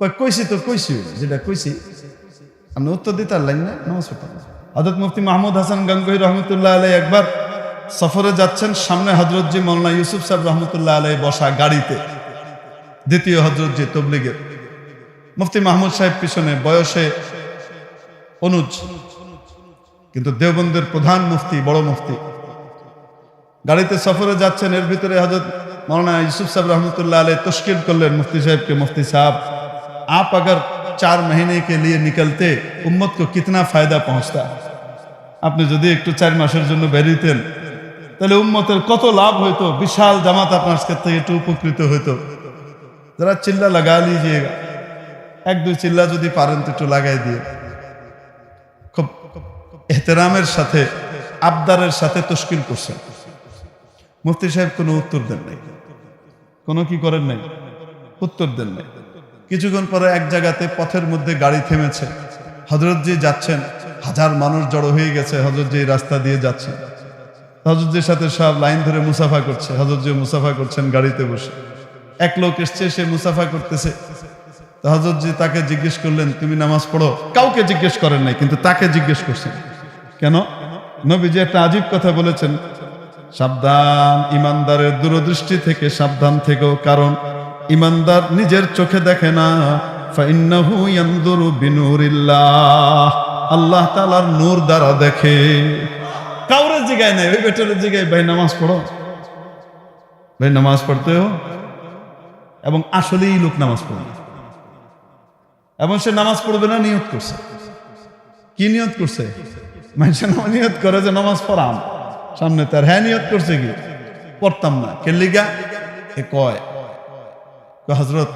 কইসি কইছি তো, কইছি। যেটা কইছি আমি উত্তর দিতে পারলেন না নমস্কার পড়তাম হজরত মুফতি মাহমুদ হাসান গঙ্গই রহমতুল্লাহ আলাই একবার সফরে যাচ্ছেন সামনে হজরতজি মৌলানা ইউসুফ সাহেব রহমতুল্লাহ আলাই বসা গাড়িতে, দ্বিতীয় হজরতজি তবলিগের। মুফতি মাহমুদ সাহেব পিছনে বয়সে অনুজ, কিন্তু দেওবন্দের প্রধান মুফতি, বড় মুফতি। গাড়িতে সফরে যাচ্ছেন, এর ভিতরে হজরত মৌলানা ইউসুফ সাহেব রহমতুল্লাহ আলাই তস্কিল করলেন মুফতি সাহেবকে, মুফতি সাহেব आप अगर चार महीने के लिए निकलते उम्मत को कितना फायदा पहुंचता আপনি যদি একটু চার মাসের জন্য বেরিয়েতেন তাহলে উম্মতের কত লাভ হইতো বিশাল জামাত আপনার কাছ থেকে একটু উপকৃত হইতো যারা চিল্লা লাগা লিজিয়েগা এক দুই চিল্লা যদি পারেন তো একটু লাগাই দিয়ে খুব এহতেরামের সাথে আবদারের সাথে তশকিল করছেন মুফতি সাহেব কোনো উত্তর দেন নাই কোনো কি করেন নাই উত্তর দেন নাই কিছুক্ষণ পরে এক জায়গাতে পথের মধ্যে গাড়ি থেমেছে। হজরতজি যাচ্ছেন। হাজার মানুষ জড়ো হয়ে গেছে হজরতজি রাস্তা দিয়ে যাচ্ছেন হজরতজির সাথে সব লাইন ধরে মুসাফা করছে। হজরতজি মুসাফা করছেন গাড়িতে বসে। এক লোক এসছে, সে মুসাফা করতেছে। হজরতজি তাকে জিজ্ঞেস করলেন, তুমি নামাজ পড়ো? কাউকে জিজ্ঞেস করেন নাই, কিন্তু তাকে জিজ্ঞেস করছেন। কেন? নবীজি একটা আজীব কথা বলেছেন। সাবধান, ইমানদারের দূরদৃষ্টি থেকে সাবধান থেকেও, কারণ ইমানদার নিজের চোখে দেখে না। ফাইন্নাহু ইয়ানদুরু বিনুরিল্লাহ। আল্লাহ তাআলার নূর দ্বারা দেখে। কাউরে জিগায় নাই, ওই বেটারের জিগায়, ভাই, নামাজ পড়ো। ভাই, নামাজ পড়তে এবং আসলেই লোক নামাজ পড়বে এবং সে নামাজ পড়বে না, নিয়ত করছে। কি নিয়ত করছে? মানুষের নিয়ত করে যে নামাজ পড়াম। সামনে তার হ্যাঁ নিয়ত করছে কি? পড়তাম না। কেলিগা এ কয়? হজরত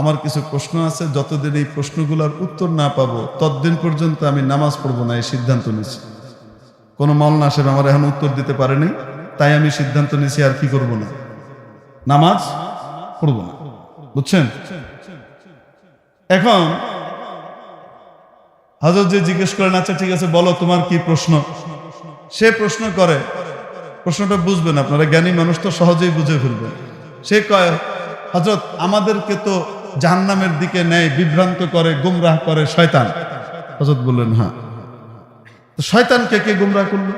আমার কিছু প্রশ্ন আছে, যতদিন এই প্রশ্নগুলোর উত্তর না পাবো, ততদিন পর্যন্ত আমি নামাজ পড়ব না এই সিদ্ধান্ত নিছি কোনো মলনা সাহেব আমার এখন উত্তর দিতে পারেনি, তাই আমি সিদ্ধান্ত নিয়েছি আর কি করব না। নামাজ পড়ব না। বুঝছেন? এখন হজরত যে জিজ্ঞেস করেন আচ্ছা ঠিক আছে, বলো তোমার কি প্রশ্ন? সে প্রশ্ন করে, প্রশ্নটা বুঝবেন আপনারা, জ্ঞানী মানুষ তো সহজেই বুঝে ফেলবেন। সে কয় হজরত আমাদেরকে তো জাহান্নামের দিকে নেয়, বিভ্রান্ত করে, গুমরাহ করে শয়তান। হজরত বললেন হ্যাঁ। তো শয়তানকে কে গুমরাহ করল?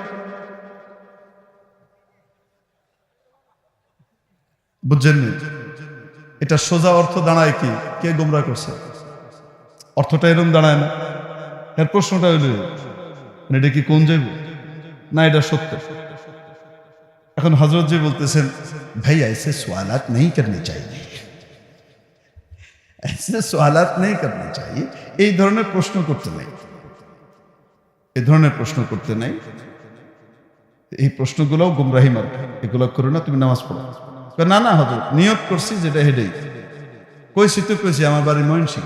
বুঝছেননি? এটা সোজা অর্থ দাঁড়ায় কি? কে গুমরাহ করছে? অর্থটা এরকম দাঁড়ায় না। এর প্রশ্নটা হইল, এটা কি কোন যাইব না, এটা সত্য। এখন হজরত যে বলতেছেন, ভাই, এসে সোয়ালাত নেই করনি চাই? এসে সোয়ালাত নেই করনি চাই? এই ধরনের প্রশ্ন করতে নাই। এই ধরনের প্রশ্ন করতে নাই। এই প্রশ্নগুলোও গুমরাহি মার এগুলো করো না, তুমি নামাজ পড়ো। না না হজরত নিয়োগ করছি যেটা হেডেই কইছি, তো কইছি, আমার বাড়ি ময়নসিং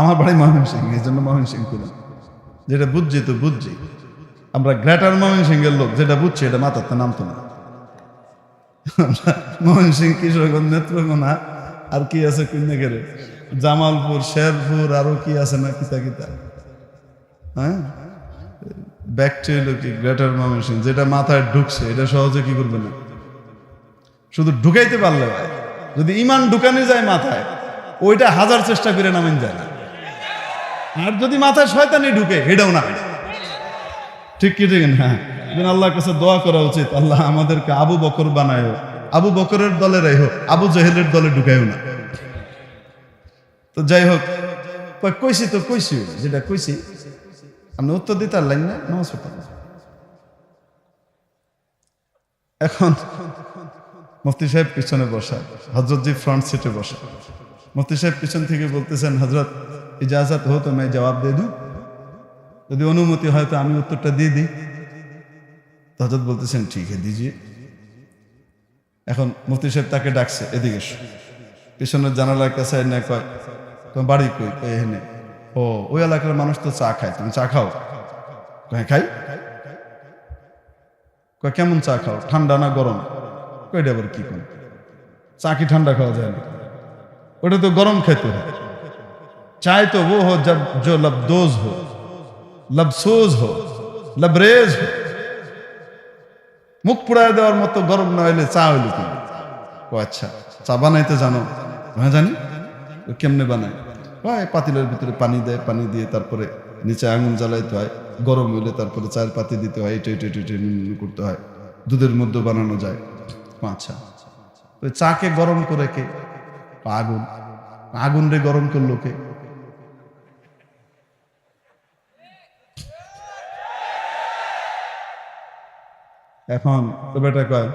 আমার বাড়ি ময়নসিং এই জন্য ময়নসিং করলাম যেটা বুঝছি, তো বুঝছি। আমরা গ্রেটার ময়মনসিংহের লোক, যেটা বুঝছি এটা মাথাতে নামতো না। ময়মনসিং কিশোরগঞ্জ নেত্রকোনা, আর কি আছে কুন্যাকেরে জামালপুর, শেরপুর, আরও কি আছে না কিতা কিতা? হ্যাঁ? ব্যাকটি হলো কি গ্রেটার ময়মনসিং যেটা মাথায় ঢুকছে, এটা সহজে কি করবে না? শুধু ঢুকাইতে পারলে যদি ইমান ঢুকানো যায় মাথায়, ওইটা হাজার চেষ্টা করে নামেন যায় না। আর যদি মাথায় শয়তানি ঢুকে, হেডাও না। ঠিক কি, ঠিক না? যেন আল্লাহর কাছে দোয়া করা উচিত। আল্লাহ আমাদেরকে আবু বকর বানায়। আবু বকরের দলে রাইহো, আবু জহেলের দলে ঢুকাইও না। তো যাই হোক কইছি তো, কইছি, যেটা কইছি, আপনি উত্তর দিতে পারলেন না, নামাজ পড়তাম না। এখন মুফতি সাহেব পিছনে বসা হজরত হজরতজি ফ্রন্ট সিটে বসা। মুফতি সাহেব পিছন থেকে বলতেছেন হজরত ইজাজত হো তো मैं জবাব দে দু যদি অনুমতি হয় তো আমি উত্তরটা দিয়ে দিই। হজরত বলতেছেন, ঠিক আছে দিজিয়ে এখন মুফতি সাহেব তাকে ডাকছে, এদিকে পিছনের জানালার কাছে এনে কয়, তোমার বাড়ি কই? এখানে। ও, ওই এলাকার মানুষ তো চা খায়, তুমি চা খাও? কয় হ্যাঁ, খাই। কয়, কেমন চা খাও? ঠান্ডা না গরম? কয়টা আবার কি কোন? চা কি ঠান্ডা খাওয়া যায় না? ওটা তো গরম খেতে হয়। চায় তো ও হো, যা জো হোক দোজ লবসুজ হো, লবরেজ হো। মুখ পুড়ায় দেওয়ার মতো গরম না হইলে চা হইলে কি? ও আচ্ছা চা বানাইতে জানো? হ্যাঁ জানি। কেমনে বানায়? হয় পাতিলের ভিতরে পানি দেয়, পানি দিয়ে তারপরে নিচে আঙুন জ্বালাইতে হয়। গরম হইলে তারপরে চায়ের পাতি দিতে হয় এটা এটা এটা করতে হয়। দুধের মধ্যে বানানো যায়। আচ্ছা। ওই চাকে গরম করে কে? আগুন। আগুন রে গরম করল কে? এখন তো বেটা কয়,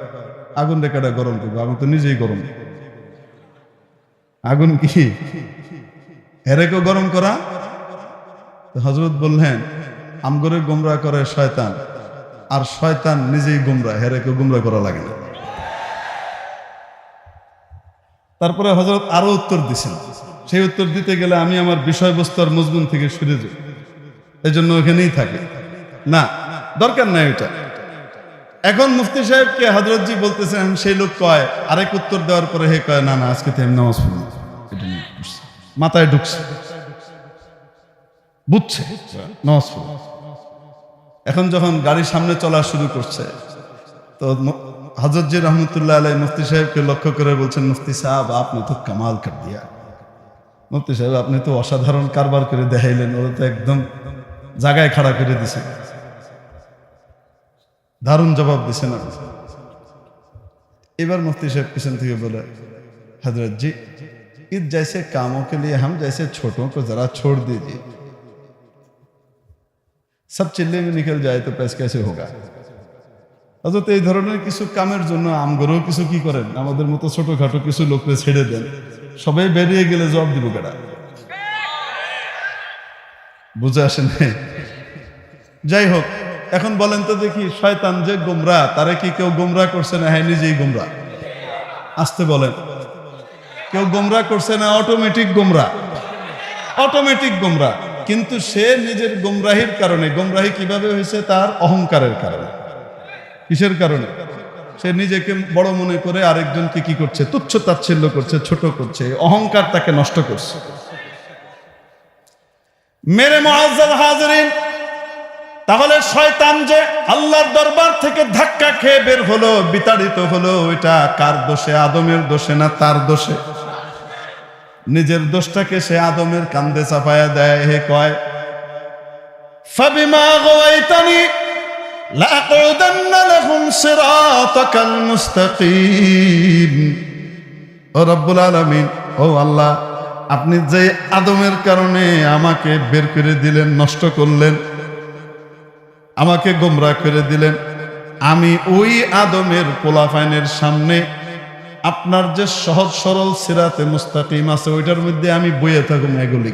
আগুন রেখাটা গরম করব, আগুন তো নিজেই গরম। আগুন কি? হেরেকেও গরম করা? হজরত বললেন, আমগরে গুমরা করে শয়তান, আর শয়তান নিজেই গুমরা হেরেকে গুমরা করা লাগে না। তারপরে হজরত আরও উত্তর দিছেন। সেই উত্তর দিতে গেলে আমি আমার বিষয়বস্তুর আর মজগুন থেকে সরে যাই। এই জন্য ওখানেই থাকে। না, দরকার নাই ওইটা। এখন মুফতি সাহেবকে হজরতজি বলতেছেন, সেই লোক কয়, আরেক উত্তর দেওয়ার পরে হে কয়, না না, আজকে তো আমি নামাজ বুঝছে। মাথায় ঢুকছে। বুঝছে, নামাজ পড়ব। এখন যখন গাড়ির সামনে চলা শুরু করছে, তো হজরতজি রহমতুল্লাহ আলাই মুফতি সাহেবকে লক্ষ্য করে বলছেন, মুফতি সাহেব, আপনি তো কামাল কর দিয়া। মুফতি সাহেব, আপনি তো অসাধারণ কারবার করে দেখাইলেন। ওরা তো একদম জায়গায় খাড়া করে দিছে। দারুণ জবাব দিছেন এবার মুফতি সাহেব পিছন থেকে বলে হজরত জি, ঈদ জৈসে কামো কে লিয়ে হাম জৈসে ছোটো কো জরা ছোড় দিজিয়ে সব চিল্লে মে নিকল যায় তো প্রেস কেসে হোগা। অর্থাৎ এই ধরনের কিছু কামের জন্য আমগরেও কিছু কি করেন? আমাদের মতো ছোটোখাটো কিছু লোককে ছেড়ে দেন। সবাই বেরিয়ে গেলে জবাব দিব কেটা বুঝে আসেন যাই হোক এখন বলেন তো দেখি, শয়তান যে গোমরা, তারে কি কেউ গোমরা করছে না? হ্যাঁ নিজেই গোমরা। আসতে বলেন। কেউ গোমরা করছে না অটোমেটিক গোমরা। অটোমেটিক গোমরা। কিন্তু সে নিজের গোমরাহির কারণে, গোমরাহি কীভাবে হয়েছে? তার অহংকারের কারণে। কিসের কারণে? সে নিজেকে বড় মনে করে আরেকজনকে কি করছে? তুচ্ছ তাচ্ছিল্য করছে, ছোট করছে, অহংকার তাকে নষ্ট করছে। মেরে মহাজাদ হাজরিন তাহলে শয়তান যে আল্লাহর দরবার থেকে ধাক্কা খেয়ে বের হলো, বিতাড়িত হলো ওইটা কার দোষে? আদমের দোষে না তার দোষে? নিজের দোষটাকে সে আদমের কান্দে চাপায়া দেয়, হে কয়? ও আল্লাহ, আপনি যে আদমের কারণে আমাকে বের করে দিলেন, নষ্ট করলেন আমাকে গোমরা করে দিলেন। আমি ওই আদমের পোলাফাইনের সামনে আপনার যে সহজ সরল সিরাতে মুস্তাকিম আছে, ওইটার মধ্যে আমি বইয়ে থাকুন এগুলি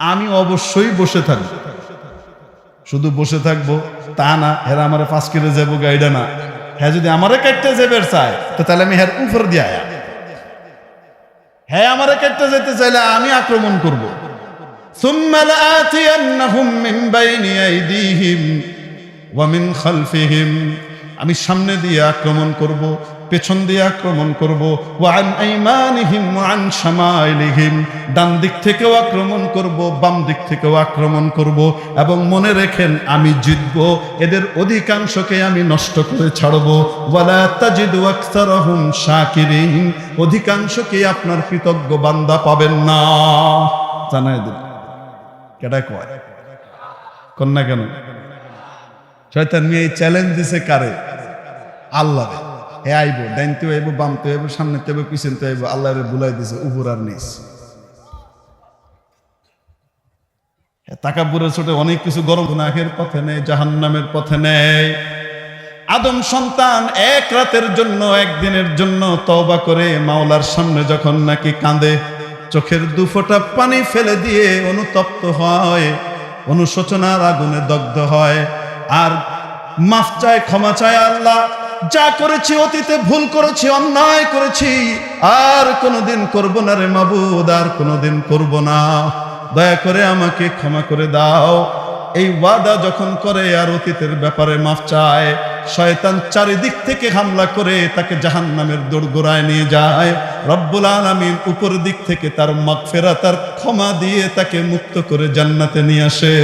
আমি অবশ্যই বসে থাকব। শুধু বসে থাকব তা না, হেরা আমার পাঁচ কিলো যাব গাইডা না। হ্যাঁ যদি আমারে কাটতে যাবে চায়, তো তাহলে আমি হ্যার উপর দিয়ে হ্যাঁ আমারে কাটতে যেতে চাইলে আমি আক্রমণ করব। ثم لآتينهم من بين أيديهم ومن خلفهم আমি সামনে দিয়ে আক্রমণ করব পেছন দিয়ে আক্রমণ করব ওয়ান আইমানিহিম ওয়ান শামাইলিহিম ডান দিক থেকেও আক্রমণ করব বাম দিক থেকেও আক্রমণ করব এবং মনে রেখেন আমি জিতব এদের অধিকাংশকে আমি নষ্ট করে ছাড়ব ওয়ালা তাজিদু আকসারহুম শাকিরিন অধিকাংশকে আপনার কৃতজ্ঞ বান্দা পাবেন না জানাই দিন কেডা কয়? কন্যা কেন? শয়তান মেয়ে এই চ্যালেঞ্জ দিছে কারে? আল্লাহ হে আইব ডাইনতে আইব বামতে আইব, সামনে আইব পিছনতে আইব আল্লাহ রে বুলাই দিছে, উপর আর নিস তাকাবুরের ছোটে অনেক কিছু গরম নাকের পথে নেই, জাহান্নামের পথে নেই। আদম সন্তান এক রাতের জন্য, একদিনের জন্য তওবা করে মাওলার সামনে যখন নাকি কাঁদে চোখের দুফোঁটা পানি ফেলে দিয়ে অনুতপ্ত হয়, অনুশোচনার আগুনে দগ্ধ হয়। আর মাফ চায়, ক্ষমা চায় আল্লাহ, যা করেছি অতীতে ভুল করেছি, অন্যায় করেছি, আর কোনোদিন করব না রে মাবুদ, আর কোনোদিন করব না। দয়া করে আমাকে ক্ষমা করে দাও। এই ওয়াদা যখন করে আর অতীতের ব্যাপারে মাফ চায় শয়তান চারিদিক থেকে হামলা করে তাকে জাহান নামের দোড়গোড়ায় নিয়ে যায়। রব্বুল আলমীর উপর দিক থেকে তার মাগফেরা তার ক্ষমা দিয়ে তাকে মুক্ত করে জান্নাতে নিয়ে আসে।